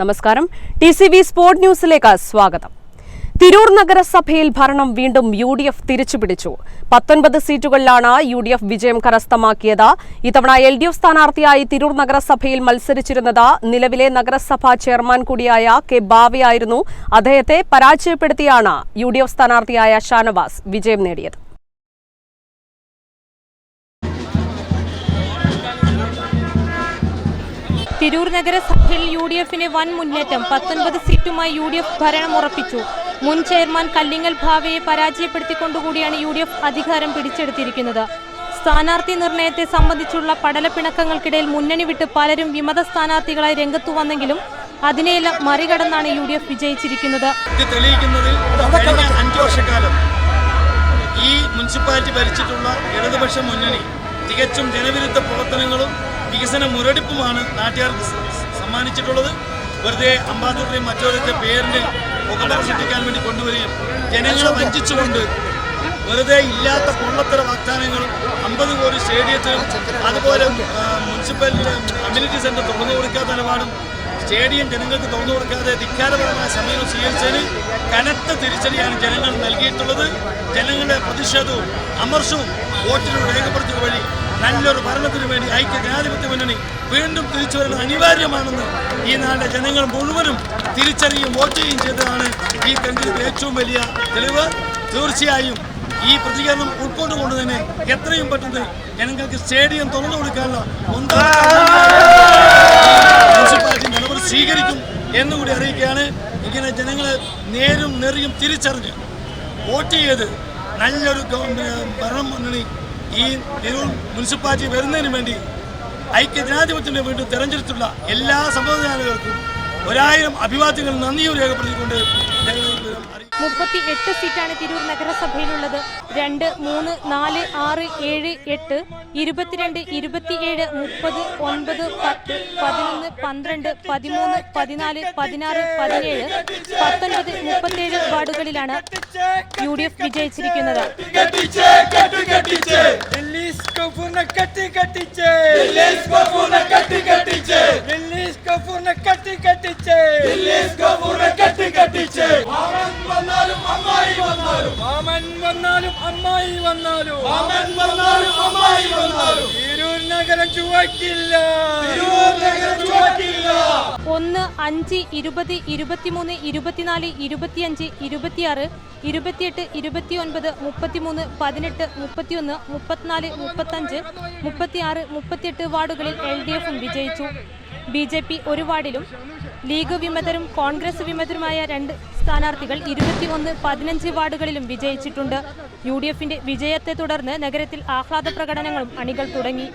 നമസ്കാരം. T C V sport ന്യൂസിലേക്ക് സ്വാഗതം. തിരൂർ നഗരസഭയിൽ ഭരണം വീണ്ടും യു ഡി എഫ് തിരിച്ചുപിടിച്ചു. പത്തൊൻപത് സീറ്റുകളിലാണ് യു ഡി എഫ് വിജയം കരസ്ഥമാക്കിയത്. ഇത്തവണ എൽ ഡി എഫ് സ്ഥാനാർത്ഥിയായി തിരൂർ നഗരസഭയിൽ മത്സരിച്ചിരുന്നത് നിലവിലെ നഗരസഭാ ചെയർമാൻ കൂടിയായ കെ ബാവയായിരുന്നു. അദ്ദേഹത്തെ പരാജയപ്പെടുത്തിയാണ് യു ഡി എഫ് സ്ഥാനാർത്ഥിയായ ഷാനവാസ് വിജയം നേടിയത്. തിരൂർ നഗരസഭയിൽ യു ഡി എഫിന് വൻ മുന്നേറ്റം. പത്തൊൻപത് സീറ്റുമായി യു ഡി എഫ് ഭരണം ഉറപ്പിച്ചു. മുൻ ചെയർമാൻ കല്ലിങ്ങൽ ഭാവയെ പരാജയപ്പെടുത്തിക്കൊണ്ടുകൂടിയാണ് യു ഡി എഫ് അധികാരം പിടിച്ചെടുത്തിരിക്കുന്നത്. സ്ഥാനാർത്ഥി നിർണയത്തെ സംബന്ധിച്ചുള്ള പടലപ്പിണക്കങ്ങൾക്കിടയിൽ മുന്നണി വിട്ട് പലരും വിമത സ്ഥാനാർത്ഥികളായി രംഗത്തു വന്നെങ്കിലും അതിനെയെല്ലാം മറികടന്നാണ് യു ഡി എഫ് വിജയിച്ചിരിക്കുന്നത് വർഷക്കാലം ഈ മുനിസിപ്പാലിറ്റി ഭരിച്ചിട്ടുള്ള ഇടതുപക്ഷ മുന്നണി തികച്ചും ജനവിരുദ്ധ പ്രവർത്തനങ്ങളും വികസന മുരടിപ്പുമാണ് നാട്ടുകാർക്ക് സമ്മാനിച്ചിട്ടുള്ളത്. വെറുതെ അംബാസിഡറുടെയും മറ്റവരൊക്കെ പേരിന്റെ മുഖം സൃഷ്ടിക്കാൻ വേണ്ടി കൊണ്ടുവരികയും ജനങ്ങളെ വഞ്ചിച്ചുകൊണ്ട് വെറുതെ ഇല്ലാത്ത പൊള്ളത്തര വാഗ്ദാനങ്ങളും അമ്പത് കോടി സ്റ്റേഡിയത്തിനും അതുപോലെ മുനിസിപ്പൽ കമ്മ്യൂണിറ്റി സെന്റർ തുറന്നു കൊടുക്കാത്ത നിലപാടും സ്റ്റേഡിയം ജനങ്ങൾക്ക് തുറന്നു കൊടുക്കാതെ ധിക്കാരപരമായ സമീപം സ്വീകരിച്ചതിന് കനത്ത തിരിച്ചടിയാണ് ജനങ്ങൾ നൽകിയിട്ടുള്ളത്. ജനങ്ങളുടെ പ്രതിഷേധവും അമർഷവും വോട്ടിലൂടെ രേഖപ്പെടുത്തുക വഴി നല്ലൊരു ഭരണത്തിന് വേണ്ടി ഐക്യ ജനാധിപത്യ മുന്നണി വീണ്ടും തിരിച്ചു വരുന്നത് അനിവാര്യമാണെന്ന് ഈ നാട്ടിലെ ജനങ്ങൾ മുഴുവനും തിരിച്ചറിയുകയും വോട്ട് ചെയ്യുകയും ചെയ്തതാണ് ഈ തെരഞ്ഞെടുപ്പിൽ ഏറ്റവും വലിയ തെളിവ്. തീർച്ചയായും ഈ പ്രതികരണം ഉൾക്കൊണ്ടുകൊണ്ട് തന്നെ എത്രയും പെട്ടെന്ന് ജനങ്ങൾക്ക് സ്റ്റേഡിയം തുറന്നു കൊടുക്കാനുള്ള മുനിസിപ്പാലിറ്റി നടപടി സ്വീകരിക്കും എന്നുകൂടി അറിയിക്കുകയാണ്. ഇങ്ങനെ ജനങ്ങളെ നേരും നെറിയും തിരിച്ചറിഞ്ഞ് വോട്ട് ചെയ്ത് നല്ലൊരു ഭരണം മുന്നണി ഈ തിരൂർ മുനിസിപ്പാലിറ്റി വരുന്നതിന് വേണ്ടി ഐക്യ ജനാധിപത്യത്തിന് വേണ്ടി തെരഞ്ഞെടുത്തുള്ള എല്ലാ സമ്മതിദാനങ്ങൾക്കും ഒരായിരം അഭിവാദ്യങ്ങൾ നന്ദിയും രേഖപ്പെടുത്തിക്കൊണ്ട് ഞങ്ങൾ. മുപ്പത്തി എട്ട് സീറ്റാണ് തിരൂർ നഗരസഭയിലുള്ളത്. രണ്ട് മൂന്ന് നാല് ആറ് ഏഴ് എട്ട് ഇരുപത്തിരണ്ട് ഇരുപത്തിയേഴ് മുപ്പത് ഒൻപത് പത്ത് പതിനൊന്ന് പന്ത്രണ്ട് പതിമൂന്ന് പതിനാല് പതിനാറ് പതിനേഴ് പത്തൊൻപത് മുപ്പത്തിയേഴ് വാർഡുകളിലാണ് യു ഡി എഫ് വിജയിച്ചിരിക്കുന്നത്. കെട്ടിച്ചേ വന്നാലും അമ്മായി വന്നാലും. മാമൻ വന്നാലും അമ്മായി വന്നാലും. തിരൂർ നഗരം ചുവക്കില്ല. തിരൂർ നഗരം ചുവക്കില്ല. ഒന്ന് അഞ്ച് ഇരുപത് ഇരുപത്തിമൂന്ന് ഇരുപത്തിനാല് ഇരുപത്തിയഞ്ച് ഇരുപത്തിയാറ് ഇരുപത്തിയെട്ട് ഇരുപത്തിയൊൻപത് മുപ്പത്തിമൂന്ന് പതിനെട്ട് മുപ്പത്തിയൊന്ന് മുപ്പത്തിനാല് മുപ്പത്തഞ്ച് മുപ്പത്തിയാറ് മുപ്പത്തിയെട്ട് വാർഡുകളിൽ എൽ ഡി എഫും വിജയിച്ചു. ബി ജെ പി ഒരു വാർഡിലും ലീഗ് വിമതരും കോൺഗ്രസ് വിമതരുമായ രണ്ട് സ്ഥാനാർത്ഥികൾ ഇരുപത്തിയൊന്ന് പതിനഞ്ച് വാർഡുകളിലും വിജയിച്ചിട്ടുണ്ട്. യു ഡി എഫിന്റെ വിജയത്തെ തുടർന്ന് നഗരത്തിൽ ആഹ്ലാദ പ്രകടനങ്ങളും അണികൾ തുടങ്ങി.